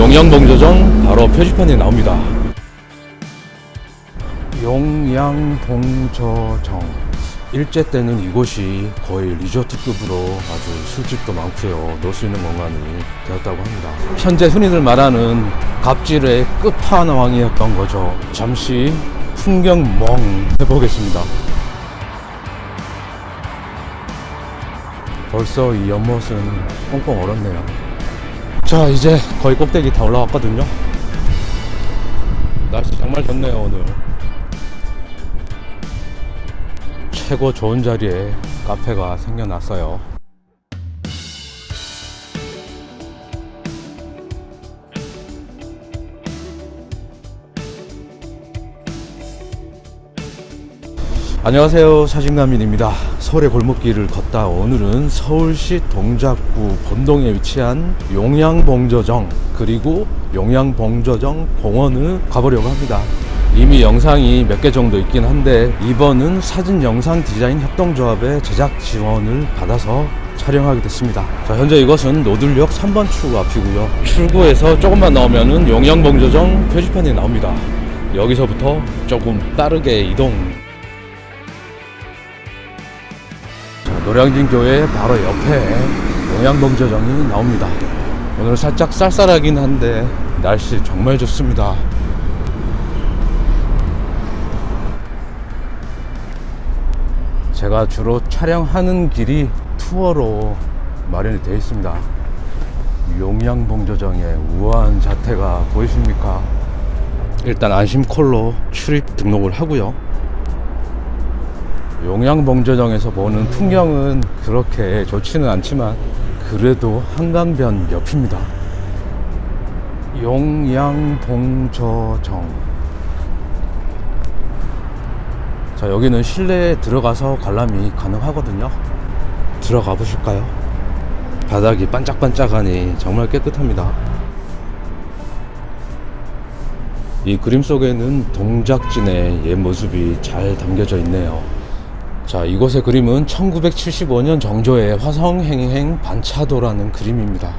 용양봉조정 바로 표지판에 나옵니다. 용양봉조정. 일제 때는 이곳이 거의 리조트급으로 아주 술집도 많고요. 놀 수 있는 공간이 되었다고 합니다. 현재 흔히들 말하는 갑질의 끝판왕이었던 거죠. 잠시 풍경 멍 해보겠습니다. 벌써 이 연못은 꽁꽁 얼었네요 자 이제 거의 꼭대기 다 올라왔거든요. 날씨 정말 좋네요 오늘. 최고 좋은 자리에 카페가 생겨났어요 안녕하세요. 사진가민입니다. 서울의 골목길을 걷다 오늘은 서울시 동작구 본동에 위치한 용양봉저정 그리고 용양봉저정 공원을 가보려고 합니다. 이미 영상이 몇 개 정도 있긴 한데 이번은 사진 영상 디자인 협동조합의 제작 지원을 받아서 촬영하게 됐습니다. 자 현재 이것은 노들역 3번 출구 앞이고요. 출구에서 조금만 나오면은 용양봉저정 표지판이 나옵니다. 여기서부터 조금 빠르게 이동 노량진 교회 바로 옆에 용양봉저정이 나옵니다. 오늘 살짝 쌀쌀하긴 한데 날씨 정말 좋습니다. 제가 주로 촬영하는 길이 투어로 마련이 되어 있습니다. 용양봉저정의 우아한 자태가 보이십니까? 일단 안심콜로 출입 등록을 하고요. 용양봉저정에서 보는 풍경은 그렇게 좋지는 않지만 그래도 한강변 옆입니다. 용양봉저정. 자, 여기는 실내에 들어가서 관람이 가능하거든요. 들어가 보실까요? 바닥이 반짝반짝하니 정말 깨끗합니다. 이 그림 속에는 동작진의 옛 모습이 잘 담겨져 있네요. 자, 이곳의 그림은 1975년 정조의 화성행행 반차도라는 그림입니다.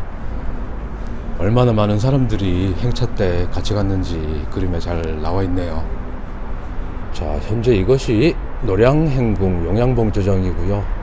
얼마나 많은 사람들이 행차 때 같이 갔는지 그림에 잘 나와 있네요. 자, 현재 이것이 노량행궁 용양봉 조정이고요.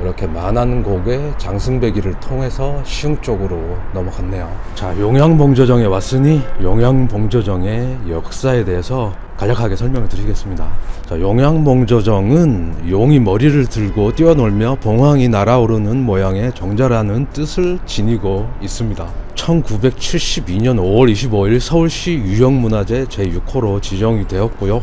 이렇게 만안곡의 장승배기를 통해서 시흥 쪽으로 넘어갔네요. 자, 용양봉조정에 왔으니 용양봉조정의 역사에 대해서 간략하게 설명을 드리겠습니다. 자, 용양봉조정은 용이 머리를 들고 뛰어놀며 봉황이 날아오르는 모양의 정자라는 뜻을 지니고 있습니다. 1972년 5월 25일 서울시 유형문화재 제6호로 지정이 되었고요.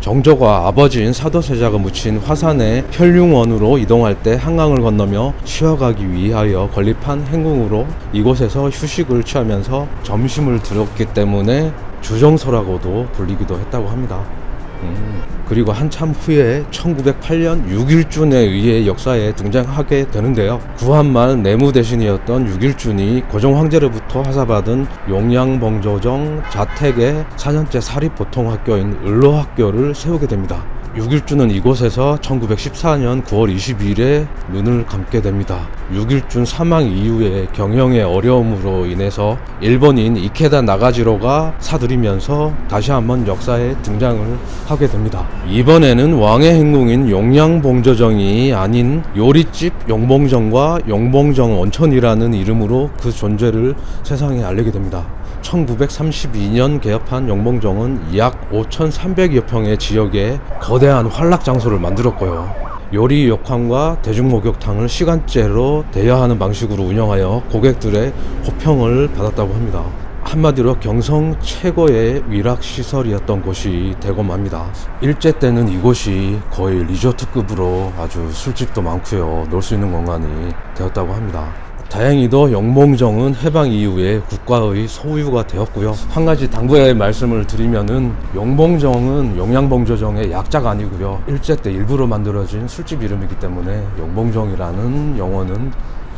정조가 아버지인 사도세자가 묻힌 화산의 혈융원으로 이동할 때 한강을 건너며 쉬어가기 위하여 건립한 행궁으로 이곳에서 휴식을 취하면서 점심을 들었기 때문에 주정서라고도 불리기도 했다고 합니다. 음, 그리고 한참 후에 1908년 6일준에 의해 역사에 등장하게 되는데요. 구한말 내무 대신이었던 6일준이 고종 황제로부터 하사받은 용양봉조정 자택의 4년제 사립보통학교인 을로학교를 세우게 됩니다. 6일주는 이곳에서 1914년 9월 22일에 눈을 감게 됩니다. 6일준 사망 이후에 경영의 어려움으로 인해서 일본인 이케다 나가지로가 사들이면서 다시 한번 역사에 등장을 하게 됩니다. 이번에는 왕의 행궁인 용양봉저정이 아닌 요리집 용봉정과 용봉정 온천이라는 이름으로 그 존재를 세상에 알리게 됩니다. 1932년 개업한 용봉정은 약 5,300여 평의 지역에 거대한 환락 장소를 만들었고요. 요리 욕탕과 대중목욕탕을 시간제로 대여하는 방식으로 운영하여 고객들의 호평을 받았다고 합니다. 한마디로 경성 최고의 위락 시설이었던 곳이 되고 맙니다. 일제 때는 이곳이 거의 리조트급으로 아주 술집도 많고요. 놀 수 있는 공간이 되었다고 합니다. 다행히도 영봉정은 해방 이후에 국가의 소유가 되었고요. 한 가지 당부의 말씀을 드리면은 영봉정은 용양봉조정의 약자가 아니고요. 일제 때 일부러 만들어진 술집 이름이기 때문에 영봉정이라는 영어는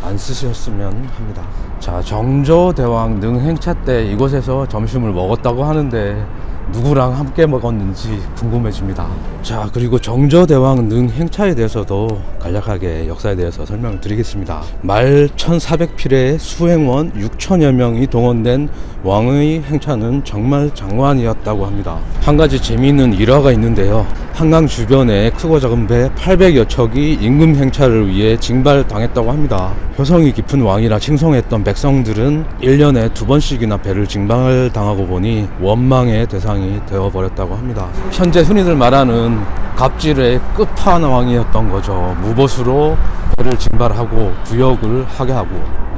안 쓰셨으면 합니다. 자, 정조 대왕 능행차 때 이곳에서 점심을 먹었다고 하는데 누구랑 함께 먹었는지 궁금해집니다. 자, 그리고 정조대왕 능 행차에 대해서도 간략하게 역사에 대해서 설명을 드리겠습니다. 말 1400필의 수행원 6천여 명이 동원된 왕의 행차는 정말 장관이었다고 합니다. 한 가지 재미있는 일화가 있는데요. 한강 주변에 크고 작은 배 800여 척이 임금 행차를 위해 징발당했다고 합니다. 효성이 깊은 왕이라 칭송했던 백성들은 1년에 두 번씩이나 배를 징발당하고 보니 원망의 대상 이 되어버렸다고 합니다. 현재 흔히들 말하는 갑질의 끝판왕이었던 거죠. 무보수로 배를 징발하고 부역을 하게 하고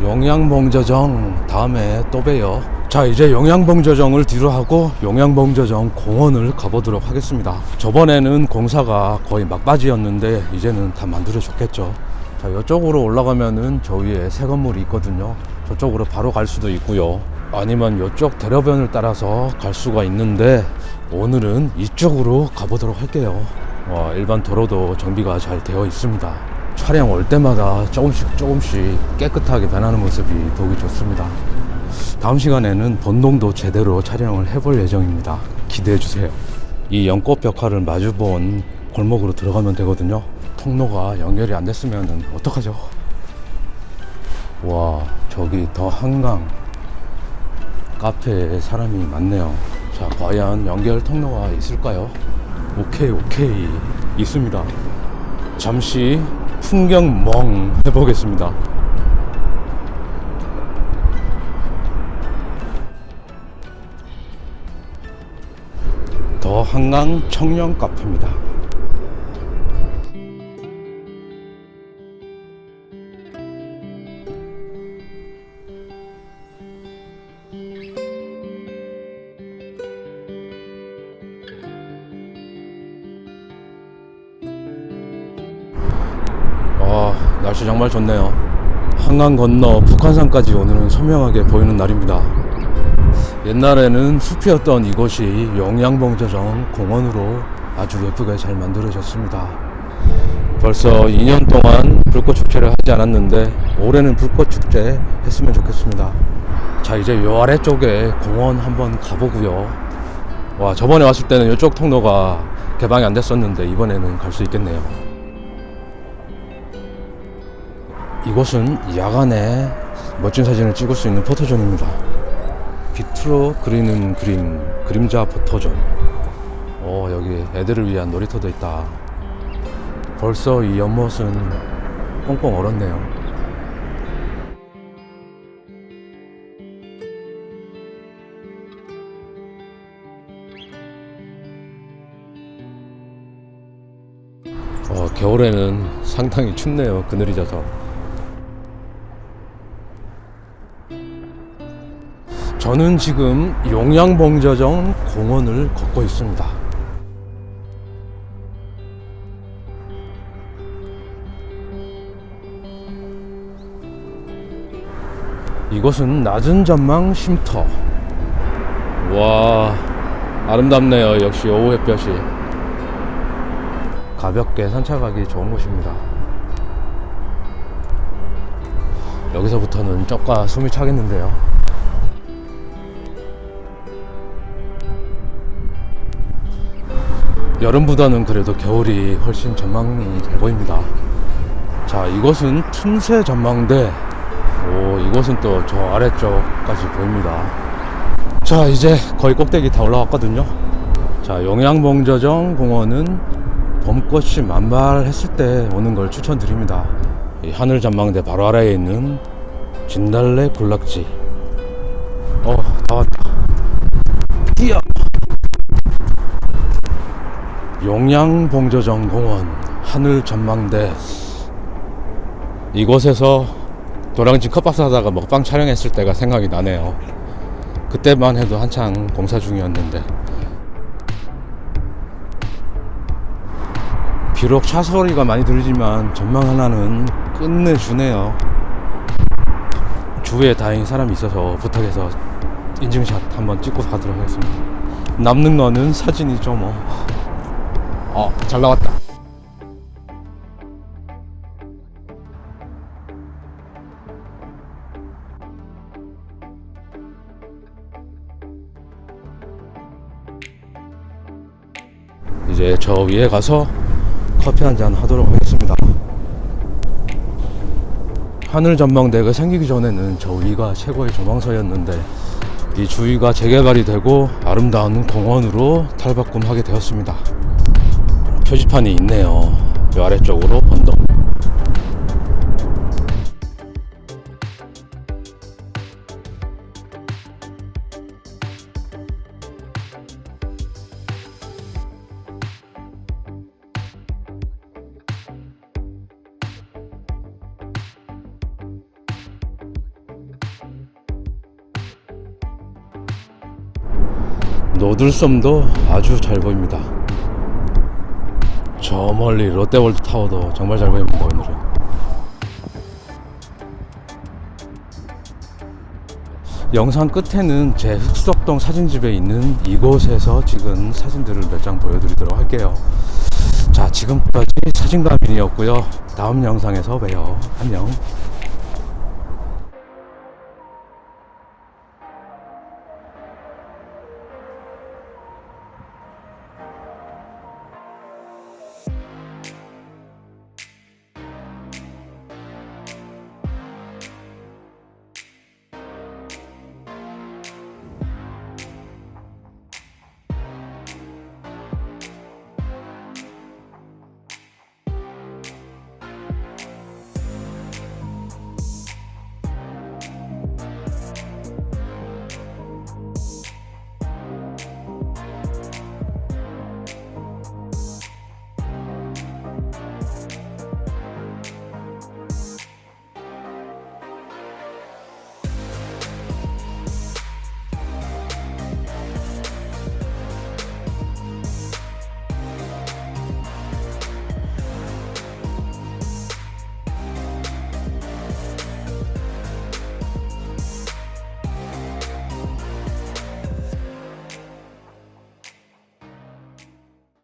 용양봉저정 다음에 또 봬요. 자 이제 용양봉저정을 뒤로 하고 용양봉저정 공원을 가보도록 하겠습니다. 저번에는 공사가 거의 막바지였는데 이제는 다 만들어졌겠죠. 자 이쪽으로 올라가면은 저 위에 새 건물이 있거든요. 저쪽으로 바로 갈 수도 있고요. 아니면 이쪽 대로변을 따라서 갈 수가 있는데 오늘은 이쪽으로 가보도록 할게요. 와, 일반 도로도 정비가 잘 되어 있습니다. 촬영 올 때마다 조금씩 조금씩 깨끗하게 변하는 모습이 보기 좋습니다. 다음 시간에는 본동도 제대로 촬영을 해볼 예정입니다. 기대해 주세요. 이 연꽃 벽화를 마주본 골목으로 들어가면 되거든요. 통로가 연결이 안 됐으면 어떡하죠? 와, 저기 더 한강 카페에 사람이 많네요. 자, 과연 연결 통로가 있을까요? 오케이, 오케이. 있습니다. 잠시 풍경 멍 해보겠습니다. 더 한강 청년 카페입니다. 와, 날씨 정말 좋네요. 한강 건너 북한산까지 오늘은 선명하게 보이는 날입니다. 옛날에는 숲이었던 이곳이 영양봉저정 공원으로 아주 예쁘게 잘 만들어졌습니다. 벌써 2년 동안 불꽃 축제를 하지 않았는데 올해는 불꽃 축제 했으면 좋겠습니다. 자 이제 요 아래 쪽에 공원 한번 가보고요. 와 저번에 왔을 때는 이쪽 통로가 개방이 안 됐었는데 이번에는 갈 수 있겠네요. 이곳은 야간에 멋진 사진을 찍을 수 있는 포토존입니다. 빛으로 그리는 그림, 그림자 포토존. 어, 여기 애들을 위한 놀이터도 있다. 벌써 이 연못은 꽁꽁 얼었네요. 어, 겨울에는 상당히 춥네요. 그늘이 져서. 저는 지금 용양봉저정 공원을 걷고 있습니다. 이곳은 낮은 전망 쉼터. 와, 아름답네요. 역시 오후 햇볕이. 가볍게 산책하기 좋은 곳입니다. 여기서부터는 쪽가 숨이 차겠는데요. 여름보다는 그래도 겨울이 훨씬 전망이 잘 보입니다. 자, 이곳은 틈새 전망대. 오, 이곳은 또 저 아래쪽까지 보입니다. 자, 이제 거의 꼭대기 다 올라왔거든요. 자, 용양봉저정 공원은 봄꽃이 만발했을 때 오는 걸 추천드립니다. 이 하늘 전망대 바로 아래에 있는 진달래 군락지. 어, 다 왔다. 용양봉저정 공원 하늘 전망대. 이곳에서 도랑지 컵박스 하다가 먹방 촬영했을 때가 생각이 나네요. 그때만 해도 한창 공사 중이었는데. 비록 차 소리가 많이 들리지만 전망 하나는 끝내주네요. 주위에 다행히 사람이 있어서 부탁해서 인증샷 한번 찍고 가도록 하겠습니다. 남는 거는 사진이죠 뭐 어, 잘 나왔다. 이제 저 위에 가서 커피 한 잔 하도록 하겠습니다. 하늘 전망대가 생기기 전에는 저 위가 최고의 조망서였는데 이 주위가 재개발이 되고 아름다운 공원으로 탈바꿈하게 되었습니다. 표지판이 있네요. 이 아래쪽으로 언덕. 노들섬도 아주 잘 보입니다. 저 멀리 롯데월드 타워도 정말 잘 보입니다 오늘은. 영상 끝에는 제 흑석동 사진집에 있는 이곳에서 찍은 사진들을 몇 장 보여드리도록 할게요. 자, 지금까지 사진가민이었고요. 다음 영상에서 봬요. 안녕.